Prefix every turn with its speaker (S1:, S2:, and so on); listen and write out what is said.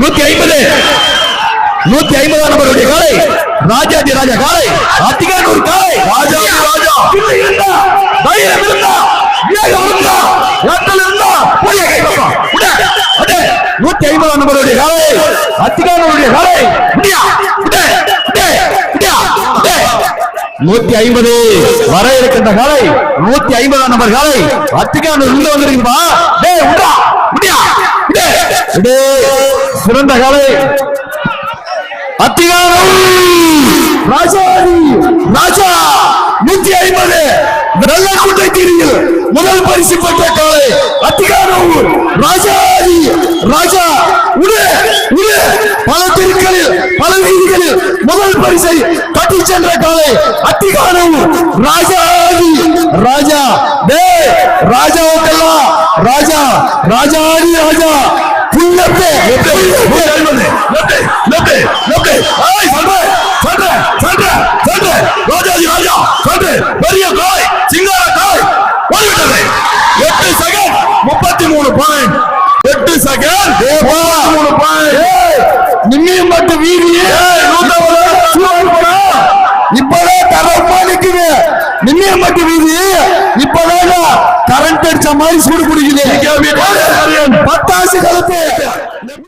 S1: நூத்தி ஐம்பது. நூத்தி ஐம்பதாம் நம்பருடைய காலை. ராஜாதி ராஜா காலை. அத்திகானூர் காலை. ராஜா. இல்லை இருந்தா தைரியம் இருந்தா வேகம் இருந்தா எத்தல் இருந்தா போய் கை விடு, விடு. நூத்தி ஐம்பதாம் நம்பருடைய காலை. அத்திகானூருடைய காலை. முடியா விடு, விடு, விடியா, விடு. நூத்தி ஐம்பது. வர இருக்கின்ற காலை நூத்தி ஐம்பதாம் நம்பர் காலை. அத்திகானூர் இருந்து வந்திருக்குப்பா டேய் விடா முடியா விடு, விடு. சிறந்த காலை. அத்திகாரம். ராஜாதி ராஜா நூத்தி ஐம்பது நல்ல கூட்டை தீரியில் முதல் பரிசு பெற்ற காலை. அத்திகாரம். ராஜாதி ராஜா உடு உடு. பல தெருக்களில் பல வீதிகளில் முதல் பரிசை கட்டி சென்ற காலை. அத்திகாரம். ராஜாதி ராஜா. டே ராஜாவுக்கெல்லாம் ராஜா ராஜாதி ராஜா. புல்லப்பே ராஜா பெரிய காய் சிங்கார காய் ஓடிவிட்டது. எட்டு செகண்ட் முப்பத்தி மூணு பாயிண்ட் எட்டு செகண்ட் மூணு பாயிண்ட் நிம்மியம் பட்டு வீதியே. இப்பதான் தரப்பா நிக்குது. நிம்மியம் பட்டு வீதி இப்பதான் கரண்ட் அடிச்ச மாதிரி சூடு குடிக்குது. பத்தாசு கலப்பு